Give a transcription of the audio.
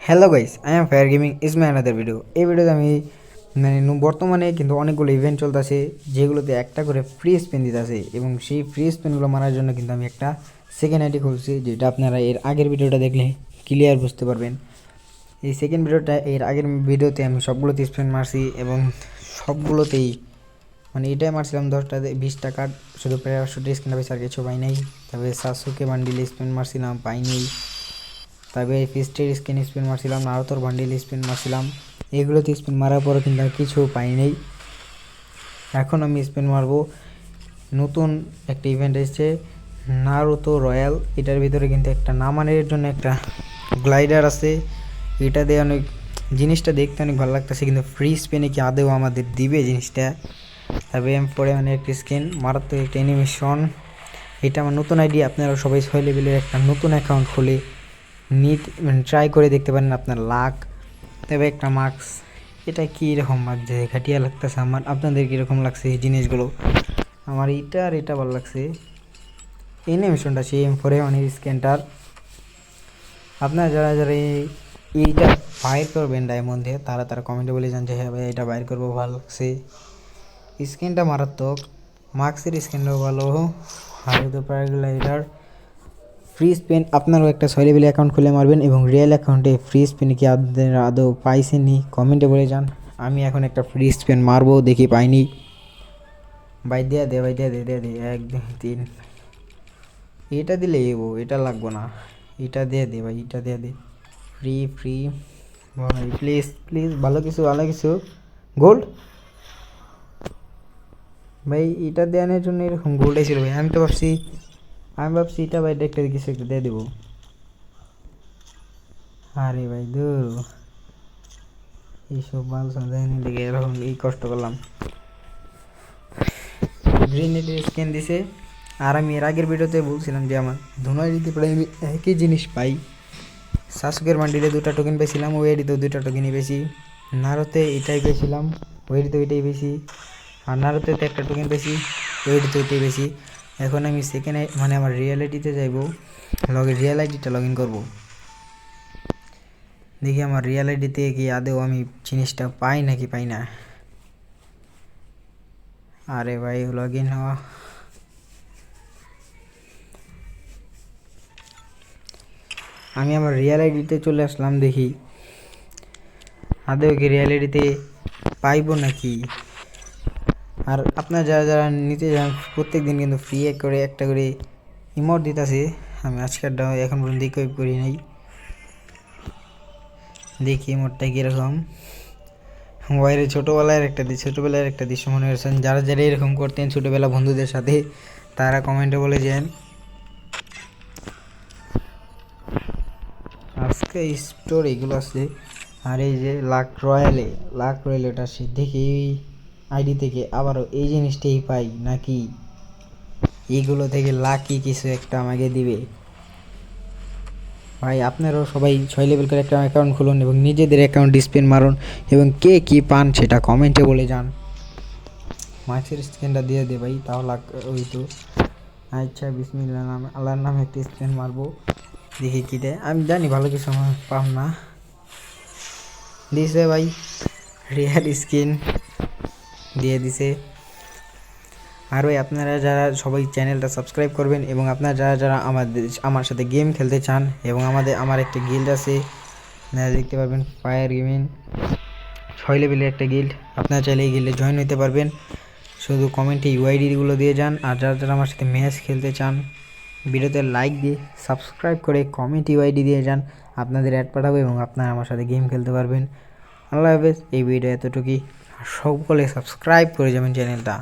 Hello guys I am fire gaming is my another video এই ভিডিওতে আমি মানে বর্তমানে কিন্তু অনেকগুলো ইভেন্ট চলতেছে, যেগুলোতে একটা করে ফ্রি স্পেন স্পিন দিতেছে এবং সেই ফ্রি স্পিনগুলো মারার জন্য কিন্তু আমি একটা সেকেন্ড আইডি খুলছি, যেটা আপনারা এর আগের ভিডিওটা দেখলে ক্লিয়ার বুঝতে পারবেন। এই সেকেন্ড ভিডিওটা এর আগের ভিডিওতে আমি সবগুলোতে স্পিন মারছি এবং সবগুলোতেই মানে এটাই মারছিলাম দশটা বিশ টাকার শুধু প্রায় প্যারাশুটের স্ক্রিন আর কিছু পাই নাই। তারপরে সাতশোকে বান্ডিলে স্পিন মারছিলাম পাইনি তবে ফিস্টের স্কিন স্পিন মারছিলাম নারতর বান্ডিল স্পিন মারছিলাম। এগুলোতে স্পিন মারার পরে কিন্তু আর কিছু পাই নাই। এখন আমি স্পিন মারবো। নতুন একটা ইভেন্ট এসেছে নারুতো রয়্যাল। এটার ভিতরে কিন্তু একটা নামানের জন্য একটা গ্লাইডার আছে। এটা দিয়ে অনেক জিনিসটা দেখতে অনেক ভালো লাগতেছে, কিন্তু ফ্রি স্পিনে কি আদেও আমাদের দিবে জিনিসটা? তবে এম পরে মানে একটি স্কিন মারাত্মক একটা অ্যানিমেশন এটা আমার নতুন আইডিয়া আপনারা সবাই ছয় লেভেলের একটা নতুন অ্যাকাউন্ট খুলে নিট মানে ট্রাই করে দেখতে পারেন আপনার লাক তবে একটা মার্কস এটা কী রকম লাগছে ঘাটিয়া লাগতেছে আমার, আপনাদের কীরকম লাগছে এই জিনিসগুলো? আমার এটা আর এটা ভালো লাগছে। অ্যানিমেশনটা সেই এম ফোরে মানে স্ক্যানটার আপনারা যারা যারা এই, এইটা বাইর করবেন ডায়মন্ড দিয়ে তারা তারা কমেন্টে বলে যান যে হ্যাঁ ভাই, এটা বাইর করব, ভালো লাগছে। স্ক্রিনটা মারাত্মক মার্কসের স্ক্রিনটাও ভালো তো প্যারাগ্লাইডার ফ্রি স্পেন আপনারও একটা লেভেল অ্যাকাউন্ট খুলে মারবেন এবং রিয়েল অ্যাকাউন্টে ফ্রি স্পেন কি আপনাদের আদৌ পাইছেননি? কমেন্টে বলে যান। আমি এখন একটা ফ্রি স্পেন মারবো, দেখি পাইনি। বাই দেয়া দে বাই দেয়া দে দেয়া দে, এক, দুই, তিন। এটা দিলে এবো এটা লাগবো না। এটা দিয়ে দে, ভাই, এটা দিয়ে দে। Free free. ভাই, প্লিজ প্লিজ, ভালো কিছু ভালো কিছু। গোল্ড? ভাই, এটা দেওয়ানোর জন্য এরকম গোল্ড ছিল ভাই, আমি তো ভাবছি আমি ভাবছি এটা ভাই একটা কিছু একটা দিয়ে দেবো। আরে ভাই দূর। এইসব মাল দেয়নি দেখে এরকম এই কষ্ট করলাম। গ্রিনেটের স্ক্যান দিছে। আর আমি এর আগের ভিডিওতে বলছিলাম যে আমার যদি প্রায় আমি একই জিনিস পাই। শাসকের মান্ডিতে দুটা টোকেন পেয়েছিলাম ওই আইডিতেও দুটা টোকেনই পেয়েছি নারতে এটাই পেয়েছিলাম ওই আইডিতেও এটাই পেয়েছি আর নারতে তো একটা টোকেন পেয়েছি ওই আইডিতে ওইটাই পেয়েছি এখন আমি সেকেন্ড মানে আমার রিয়ালিটিতে যাইবো, লগ রিয়েল আইডিটা লগ ইন করব। দেখি আমার রিয়েল আইডিতে কি আদেও আমি জিনিসটা পাই নাকি পাই না। আরে ভাই লগ ইন হওয়া। আমি আমার রিয়েল আইডিতে চলে আসলাম দেখি। আদেও কি রিয়েল আইডিতে পাইবো নাকি? আর আপনার যারা যারা নিতে যান প্রত্যেক দিন কিন্তু ফ্রি এক করে একটা করে ইমোট দিতেছে। আমি আজকেরটা এখন পর্যন্ত ইকুইপ করি নাই। দেখি ইমোটটা কীরকম। মোবাইলে ছোটোবেলায় একটা দি, ছোটোবেলার একটা দৃশ্য মনে করেছেন। যারা যারা এরকম করতেন ছোটোবেলা বন্ধুদের সাথে, তারা কমেন্টে বলে যান। আজকে স্টোর এগুলো আছে। আর এই যে লাক রয়্যালে লাক রয়্যাল ওটা সে দেখি। আইডি থেকে আবারও এই জিনিসটাই পাই নাকি? এইগুলো থেকে লাকি কিছু একটা আমাকে দিবে। ভাই, আপনারাও সবাই ছয় লেভেল করে একটা অ্যাকাউন্ট খুলুন এবং নিজেদের অ্যাকাউন্ট স্পেন মারুন এবং কে কী পান সেটা কমেন্টে বলে যান। মাছের স্ক্যানটা দিয়ে দে ভাই, তাও লাগ ওই তো। আচ্ছা বিসমিল্লা নামে, আল্লাহর নামে একটা স্ক্যান মারবো। দেখি কী দেয়। আমি জানি ভালো কিছু আমার পাম না। দিছে ভাই রিয়াল স্কিন দিয়ে দিছে। আর ওই আপনারা যারা সবাই চ্যানেলটা সাবস্ক্রাইব করবেন এবং আপনারা যারা যারা আমাদের, আমার সাথে গেম খেলতে চান এবং আমাদের, আমার একটা গিল্ড আছে, আপনারা দেখতে পারবেন ফায়ার গেমিং ছয় লেভেলের একটা গিল্ড আপনারা চাইলে এই গিল্ডে জয়েন হতে পারবেন। শুধু কমেন্টে ইউআইডিগুলো দিয়ে যান। আর যারা যারা আমার সাথে ম্যাচ খেলতে চান, ভিডিওতে লাইক দিয়ে সাবস্ক্রাইব করে কমেন্ট ইউআইডি দিয়ে যান। আপনাদের অ্যাড পাঠাবো এবং আপনারা আমার সাথে গেম খেলতে পারবেন। আল্লাহ হাফেজ এই ভিডিও এতটুকুই। সকলে সাবস্ক্রাইব করে যাবেন চ্যানেলটা